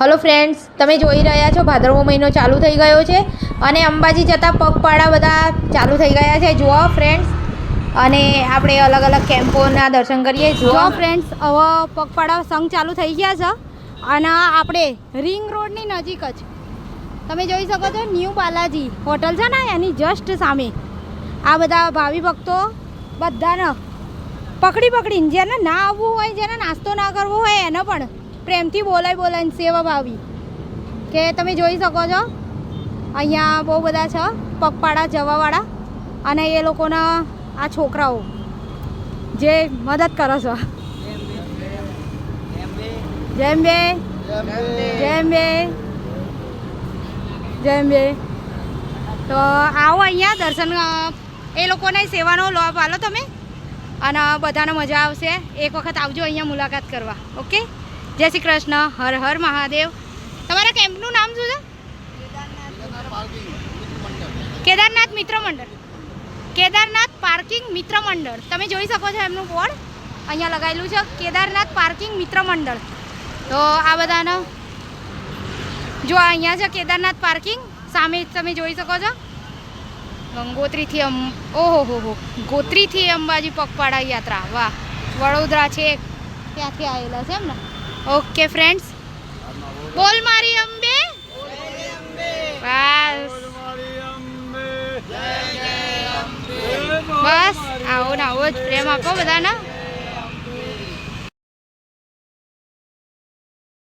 Hello friends તમે જોઈ રહ્યા છો ભાદરવો મહિનો ચાલુ થઈ ગયો છે અને અંબાજી જતાં પગપાળા બધા ચાલુ થઈ ગયા છે. જુઓ ફ્રેન્ડ્સ અને આપણે અલગ અલગ કેમ્પોના દર્શન કરીએ. જુઓ. ફ્રેન્ડ્સ હવે પગપાળા સંઘ ચાલુ થઈ ગયા છે અને આપણે રિંગ રોડની નજીક જ. તમે જોઈ શકો છો, ન્યૂ બાલાજી હોટલ છે ને, એની જસ્ટ સામે. આ બધા ભાવિ ભક્તો બધાને પકડી પકડીને, જેને ના આવવું હોય, જેને નાસ્તો ના કરવો હોય, એને પણ પ્રેમથી બોલાય બોલાય સેવા ભાવી. કે તમે જોઈ શકો છો, અહીંયા બહુ બધા છે, પગપાળા, જવાવાળા અને એ લોકોના આ છોકરાઓ જે મદદ કરો છો. જેમ બે. જેમ બે. જેમ બે. તો આવો અહીંયા દર્શન, એ લોકોને સેવાનો લાભ આલો તમે. અને બધાને મજા આવશે. એક વખત આવજો અહીંયા મુલાકાત કરવા. ઓકે? જય શ્રી કૃષ્ણ, હર હર મહાદેવ. તમારા કેમ્પનું નામ શું છે? કેદારનાથ મિત્ર મંડળ. કેદારનાથ પાર્કિંગ મિત્ર મંડળ. તમે જોઈ શકો છો એમનું બોર્ડ. અહીંયા લગાવેલું છે, કેદારનાથ પાર્કિંગ મિત્ર મંડળ. તો આ બધાનો જો અહીંયા છે કેદારનાથ પાર્કિંગ, સામે તમે જોઈ શકો છો. ગંગોત્રીથી અમ ઓહો હો હો ગોત્રીથી અંબાજી પગપાળા યાત્રા. વાહ, વડોદરા છે ત્યાંથી આવેલા છે એમ ને? ઓકે ફ્રેન્ડ્સ બોલ મારી અંબે બસ બસ આવો ને આવો જ પ્રેમ આપો બધાને.